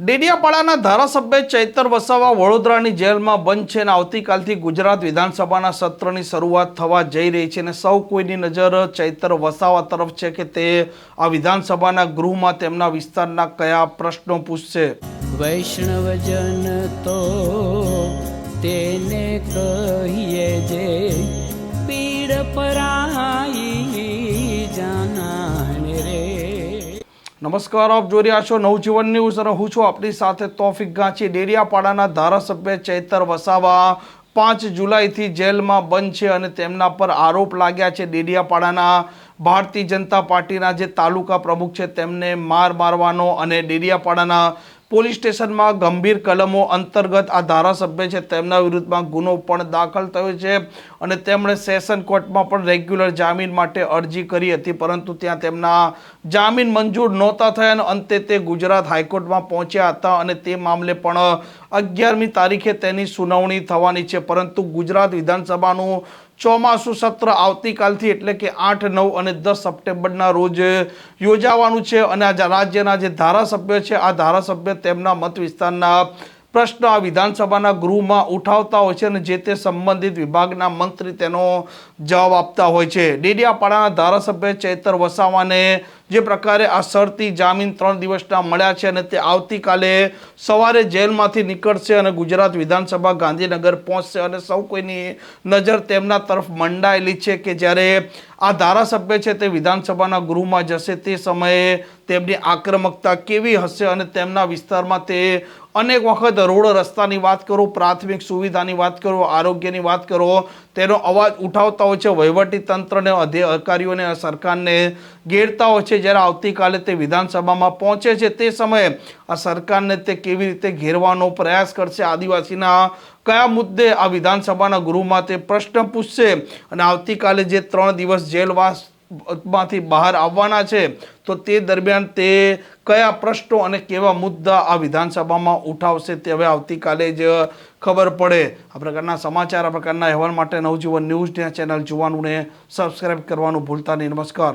ડેડિયાપાડાના ધારાસભ્ય ચૈતર વસાવા વડોદરાની જેલમાં બંધ છે અને આવતીકાલથી ગુજરાત વિધાનસભાના સત્રની શરૂઆત થવા જઈ રહી છે અને સૌ કોઈની નજર ચૈતર વસાવા તરફ છે કે તે આ વિધાનસભાના ગૃહમાં તેમના વિસ્તારના કયા પ્રશ્નો પૂછશે? વૈષ્ણવજન તો તેને કહીએ જે પીડ પરાઈ નમસ્કાર, આપ જોઈ રહ્યા છો નવજીવન ન્યૂઝ અને હું છું આપણી સાથે તોફિક ગાંચી. ડેરિયાપાડાના ધારાસભ્ય ચૈતર વસાવા પાંચ જુલાઈથી જેલમાં બંધ છે અને તેમના પર આરોપ લાગ્યા છે. ડેડિયાપાડાના ભારતીય જનતા પાર્ટીના જે તાલુકા પ્રમુખ છે, તેમને માર મારવાનો અને ડેડિયાપાડાના પોલીસ સ્ટેશનમાં ગંભીર કલમો અંતર્ગત આ ધારાસભ્ય છે, તેમના વિરુદ્ધમાં ગુનો પણ દાખલ થયો છે અને તેમણે સેશન કોર્ટમાં પણ રેગ્યુલર જામીન માટે અરજી કરી હતી, પરંતુ ત્યાં તેમના જામીન મંજૂર નહોતા થયા અને અંતે તે ગુજરાત હાઈકોર્ટમાં પહોંચ્યા હતા અને તે મામલે પણ અગિયારમી તારીખે તેની સુનાવણી થવાની છે, પરંતુ ગુજરાત વિધાનસભાનું ચોમાસું સત્ર આવતીકાલથી એટલે કે આઠ, નવ અને દસ સપ્ટેમ્બરના રોજ યોજાવાનું છે અને આ રાજ્યના જે ધારાસભ્ય છે, આ ધારાસભ્ય તેમના મત વિસ્તારના પ્રશ્ન આ વિધાનસભાના ગૃહમાં ઉઠાવતા હોય છે અને જે તે સંબંધિત વિભાગના મંત્રી તેનો જવાબ આપતા હોય છે. ડેડિયાપાડાના ધારાસભ્ય ચૈતર વસાવાને જે પ્રકારે આ શરતી જામીન ત્રણ દિવસના મળ્યા છે અને તે આવતીકાલે સવારે જેલમાંથી નીકળશે અને ગુજરાત વિધાનસભા ગાંધીનગર પહોંચશે અને સૌ કોઈની નજર તેમના તરફ મંડાયેલી છે કે જ્યારે આ ધારાસભ્ય છે તે વિધાનસભાના ગૃહમાં જશે તે સમયે તેમની આક્રમકતા કેવી હશે અને તેમના વિસ્તારમાં તે અનેક વખત રોડ રસ્તાની વાત કરો, પ્રાથમિક સુવિધાની વાત કરો, આરોગ્યની વાત કરો, તેનો અવાજ ઉઠાવતા હોય છે. વહીવટી તંત્રને, અધિકારીઓને, સરકારને ઘેરતા હોય છે. જ્યારે આવતીકાલે તે વિધાનસભામાં પહોંચે છે તે સમયે આ સરકારને તે કેવી રીતે ઘેરવાનો પ્રયાસ કરશે? આદિવાસીના કયા મુદ્દે આ વિધાનસભાના ગૃહમાં તે પ્રશ્ન પૂછશે? અને આવતીકાલે જે ત્રણ દિવસ જેલવાસમાંથી બહાર આવવાના છે, તો તે દરમિયાન તે કયા પ્રશ્નો અને કેવા મુદ્દા આ વિધાનસભામાં ઉઠાવશે તે હવે આવતીકાલે જ ખબર પડે. આ પ્રકારના સમાચાર, આ પ્રકારના અહેવાલ માટે નવજીવન ન્યૂઝ ચેનલ જોવાનું ને સબસ્ક્રાઈબ કરવાનું ભૂલતા નહીં. નમસ્કાર.